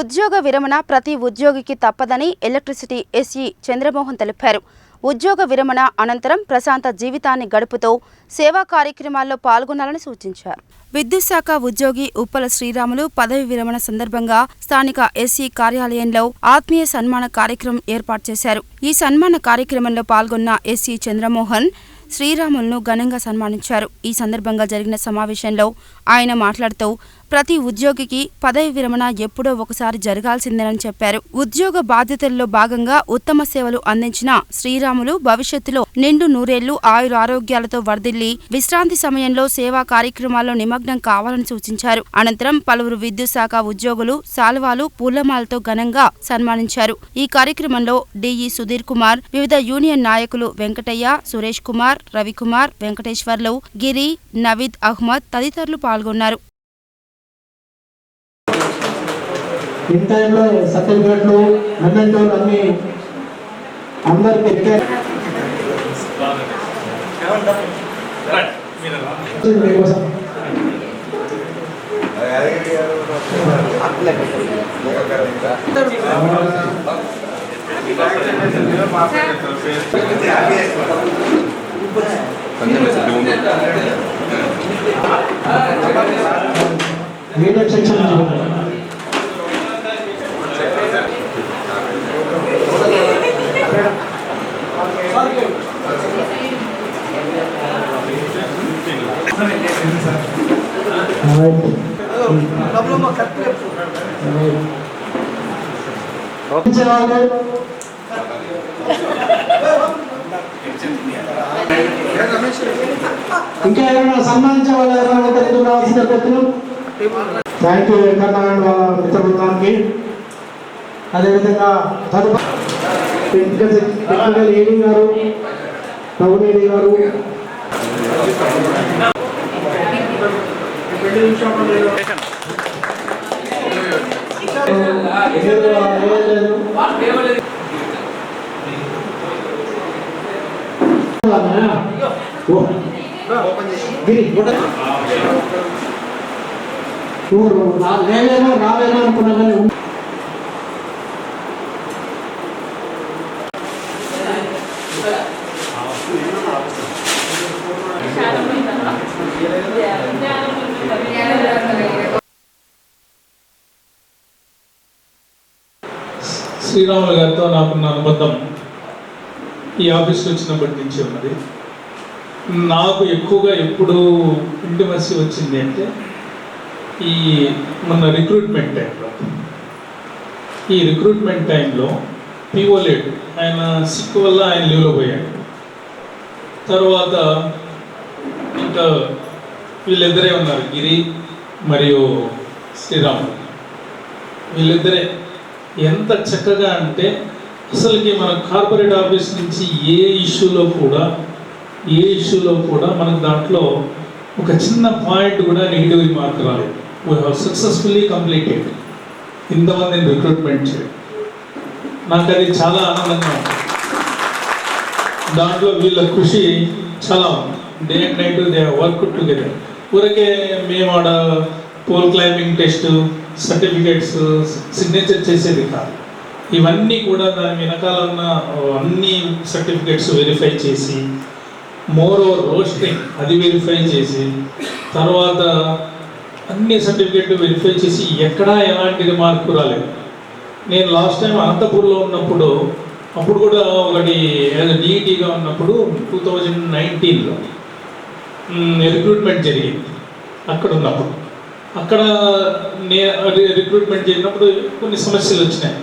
ఉద్యోగ విరమణ ప్రతి ఉద్యోగికి తప్పదని ఎలక్ట్రిసిటీ ఎస్ఈ చంద్రమోహన్ తెలిపారు. ఉద్యోగ విరమణ అనంతరం ప్రశాంత జీవితాన్ని గడుపుతూ సేవా కార్యక్రమాల్లో పాల్గొనాలని సూచించారు. విద్యుత్ శాఖ ఉద్యోగి ఉప్పల శ్రీరాములు పదవి విరమణ సందర్భంగా స్థానిక ఎస్సీ కార్యాలయంలో ఆత్మీయ సన్మాన కార్యక్రమం ఏర్పాటు చేశారు. ఈ సన్మాన కార్యక్రమంలో పాల్గొన్న ఎస్సీ చంద్రమోహన్ శ్రీరాములను ఘనంగా సన్మానించారు. ఈ సందర్భంగా జరిగిన సమావేశంలో ఆయన మాట్లాడుతూ ప్రతి ఉద్యోగికి పదవి విరమణ ఎప్పుడో ఒకసారి జరగాల్సిందేనని చెప్పారు. ఉద్యోగ బాధ్యతల్లో భాగంగా ఉత్తమ సేవలు అందించిన శ్రీరాములు భవిష్యత్తులో నిండు నూరేళ్ళు ఆయురారోగ్యాలతో వర్ధిల్లి విశ్రాంతి సమయంలో సేవా కార్యక్రమాల్లో నిమగ్నం కావాలని సూచించారు. అనంతరం పలువురు విద్యుత్ శాఖ ఉద్యోగులు సాల్వాలు పూలమాలతో ఘనంగా సన్మానించారు. ఈ కార్యక్రమంలో డిఈ సుధీర్ కుమార్ వివిధ యూనియన్ నాయకులు వెంకటయ్య సురేష్ కుమార్ రవికుమార్ వెంకటేశ్వర్లు గిరి నవీద్ అహ్మద్ తదితరులు పాల్గొన్నారు. ఇన్ టైంలో సర్టిఫికేట్లు మెమెంటోలు అన్ని అందరికి రిటైర్ మీకోసం సెక్షన్ ఇంకా సంబంధించిన సన్మానించే వాళ్ళు ఎవరైనా థ్యాంక్ యూ వెంకటనారాయణ వాళ్ళ మిత్ర బృందానికి అదేవిధంగా తదుపరి టెక్నికల్ గారు గారు. లేవేమో రావేమో అనుకున్నా కానీ శ్రీరాములు గారితో నాకున్న అనుబంధం ఈ ఆఫీస్కి వచ్చినప్పటి నుంచి ఉన్నది. నాకు ఎక్కువగా ఎప్పుడు ఇంటిమసి వచ్చింది అంటే ఈ మన రిక్రూట్మెంట్ టైంలో ఈ రిక్రూట్మెంట్ టైంలో పిఓ లేడు ఆయన సిక్ వల్ల ఆయన లీవ్లో పోయాడు. తర్వాత ఇంకా వీళ్ళిద్దరే ఉన్నారు గిరి మరియు శ్రీరాములు. వీళ్ళిద్దరే ఎంత చక్కగా అంటే అసలుకి మన కార్పొరేట్ ఆఫీస్ నుంచి ఏ ఇష్యూలో కూడా ఏ ఇష్యూలో కూడా మనకు దాంట్లో ఒక చిన్న పాయింట్ కూడా నెగిటివ్ రిమార్క్ రాలేదు. వీ హ్యావ్ సక్సెస్ఫుల్లీ కంప్లీటెడ్ ఇంతమందిని రిక్రూట్మెంట్ చేయడం నాకు అది చాలా ఆనందంగా ఉంది. దాంట్లో వీళ్ళ కృషి చాలా ఉంది. Day and night they work together ఊరికే మేము ఆడ pole climbing test certificates signature చేసేది కాదు. ఇవన్నీ కూడా దాని వెనకాల ఉన్న అన్ని సర్టిఫికేట్స్ వెరిఫై చేసి మోర్ ఓవర్ రోస్టింగ్ అది వెరిఫై చేసి తర్వాత అన్ని సర్టిఫికేట్లు వెరిఫై చేసి ఎక్కడా ఎలాంటిది మార్పు రాలేదు. నేను లాస్ట్ టైం అనంతపూర్లో ఉన్నప్పుడు అప్పుడు కూడా ఒకటి డిఈటీగా ఉన్నప్పుడు టూ థౌజండ్ నైన్టీన్లో రిక్రూట్మెంట్ జరిగింది. అక్కడ ఉన్నప్పుడు అక్కడ నే రిక్రూట్మెంట్ చేసినప్పుడు కొన్ని సమస్యలు వచ్చినాయి.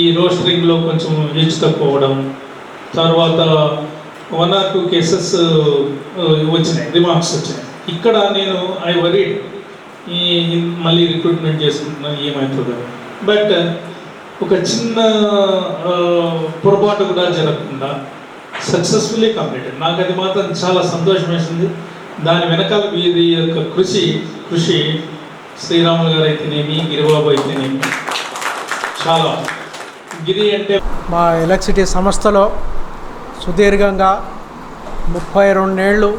ఈ రోస్టరింగ్లో కొంచెం హెచ్చు తక్కువ తర్వాత వన్ ఆర్ టూ కేసెస్ వచ్చినాయి రిమార్క్స్ వచ్చినాయి. ఇక్కడ నేను ఐ వరీడ్ ఈ మళ్ళీ రిక్రూట్మెంట్ చేసుకుంటున్నాను ఏమవుతుందో బట్ ఒక చిన్న పొరపాటు కూడా జరగకుండా సక్సెస్ఫుల్లీ కంప్లీట్ నాకు అది మాత్రం చాలా సంతోషం వేసింది దాని వెనకాల వీరి యొక్క కృషి కృషి శ్రీరాములు గారు అయితేనేమి గిరిబాబు అయితేనేమి చాలా. గిరి అంటే మా ఎలక్ట్రిసిటీ సంస్థలో సుదీర్ఘంగా ముప్పై రెండేళ్ళు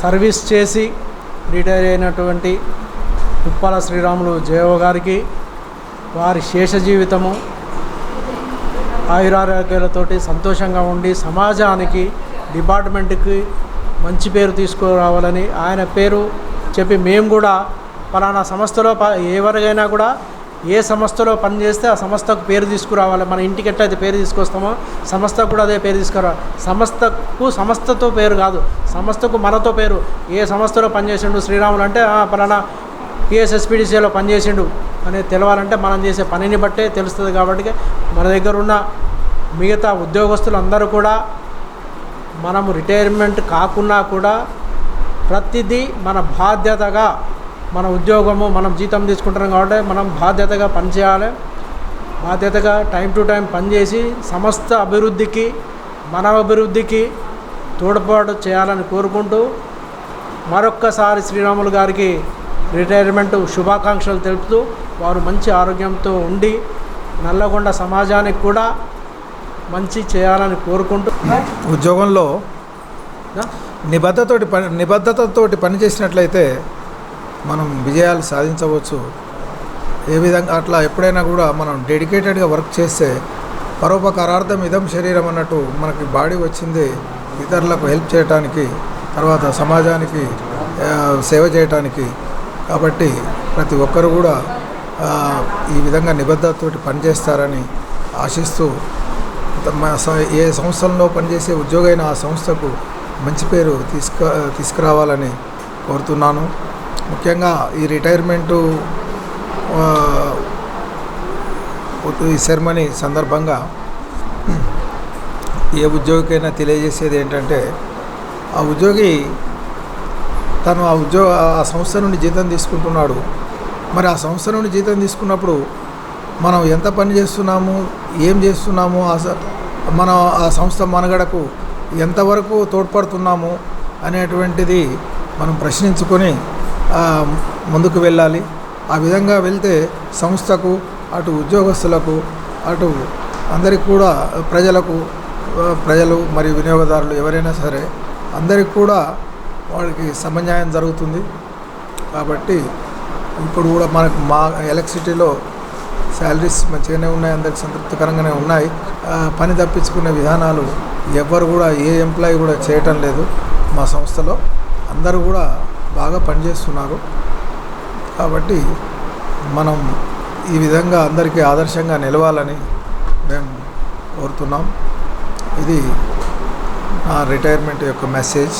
సర్వీస్ చేసి రిటైర్ అయినటువంటి ఉప్పాల శ్రీరాములు జయవ గారికి వారి శేష జీవితము ఆయురారోగ్యాలతోటి సంతోషంగా ఉండి సమాజానికి డిపార్ట్మెంట్కి మంచి పేరు తీసుకురావాలని ఆయన పేరు చెప్పి మేము కూడా పలానా సంస్థలో ప ఎవరికైనా కూడా ఏ సంస్థలో పనిచేస్తే ఆ సంస్థకు పేరు తీసుకురావాలి. మన ఇంటికి ఎట్లయితే పేరు తీసుకొస్తామో సంస్థకు కూడా అదే పేరు తీసుకురావాలి. సంస్థకు సంస్థతో పేరు కాదు సంస్థకు మనతో పేరు. ఏ సంస్థలో పనిచేసిండు శ్రీరాములు అంటే పలానా పిఎస్ఎస్పిడిసిలో పనిచేసిండు అనేది తెలవాలంటే మనం చేసే పనిని బట్టే తెలుస్తుంది కాబట్టి మన దగ్గర ఉన్న మిగతా ఉద్యోగస్తులు అందరూ కూడా మనము రిటైర్మెంట్ కాకున్నా కూడా ప్రతిదీ మన బాధ్యతగా మన ఉద్యోగము మనం జీతం తీసుకుంటున్నాం కాబట్టి మనం బాధ్యతగా పనిచేయాలి బాధ్యతగా టైం టు టైం పనిచేసి సమస్త అభివృద్ధికి మన అభివృద్ధికి తోడ్పాటు చేయాలని కోరుకుంటూ మరొక్కసారి శ్రీరాములు గారికి రిటైర్మెంట్ శుభాకాంక్షలు తెలుపుతూ వారు మంచి ఆరోగ్యంతో ఉండి నల్లగొండ సమాజానికి కూడా మంచి చేయాలని కోరుకుంటూ. ఉద్యోగంలో నిబద్ధతోటి పని నిబద్ధతతోటి పనిచేసినట్లయితే మనం విజయాలు సాధించవచ్చు. ఏ విధంగా అట్లా ఎప్పుడైనా కూడా మనం డెడికేటెడ్గా వర్క్ చేస్తే పరోపకారార్థం ఇదం శరీరం అన్నట్టు మనకి బాడీ వచ్చింది ఇతరులకు హెల్ప్ చేయటానికి తర్వాత సమాజానికి సేవ చేయటానికి. కాబట్టి ప్రతి ఒక్కరు కూడా ఈ విధంగా నిబద్ధతతోటి పనిచేస్తారని ఆశిస్తూ ఏ సంస్థల్లో పనిచేసే ఉద్యోగైన ఆ సంస్థకు మంచి పేరు తీసుక తీసుకురావాలని కోరుతున్నాను. ముఖ్యంగా ఈ రిటైర్మెంటు ఈ సెరమనీ సందర్భంగా ఏ ఉద్యోగికైనా తెలియజేసేది ఏంటంటే ఆ ఉద్యోగి తను ఆ ఉద్యోగ ఆ సంస్థ నుండి జీతం తీసుకుంటున్నాడు. మరి ఆ సంస్థ నుండి జీతం తీసుకున్నప్పుడు మనం ఎంత పని చేస్తున్నాము ఏం చేస్తున్నాము ఆ మన ఆ సంస్థ మనుగడకు ఎంతవరకు తోడ్పడుతున్నాము అనేటువంటిది మనం ప్రశ్నించుకొని ముందుకు వెళ్ళాలి. ఆ విధంగా వెళ్తే సంస్థకు అటు ఉద్యోగస్తులకు అటు అందరికి కూడా ప్రజలకు ప్రజలు మరియు వినియోగదారులు ఎవరైనా సరే అందరికి కూడా వాళ్ళకి సమన్యాయం జరుగుతుంది. కాబట్టి ఇప్పుడు కూడా మనకు మా ఎలక్ట్రిసిటీలో శాలరీస్ మంచిగానే ఉన్నాయి అందరికి సంతృప్తికరంగానే ఉన్నాయి. పని తప్పించుకునే విధానాలు ఎవ్వరు కూడా ఏ ఎంప్లాయీ కూడా చేయటం లేదు. మా సంస్థలో అందరూ కూడా బాగా పనిచేస్తున్నారు. కాబట్టి మనం ఈ విధంగా అందరికీ ఆదర్శంగా నిలవాలని మేము కోరుతున్నాం. ఇది నా రిటైర్మెంట్ యొక్క మెసేజ్.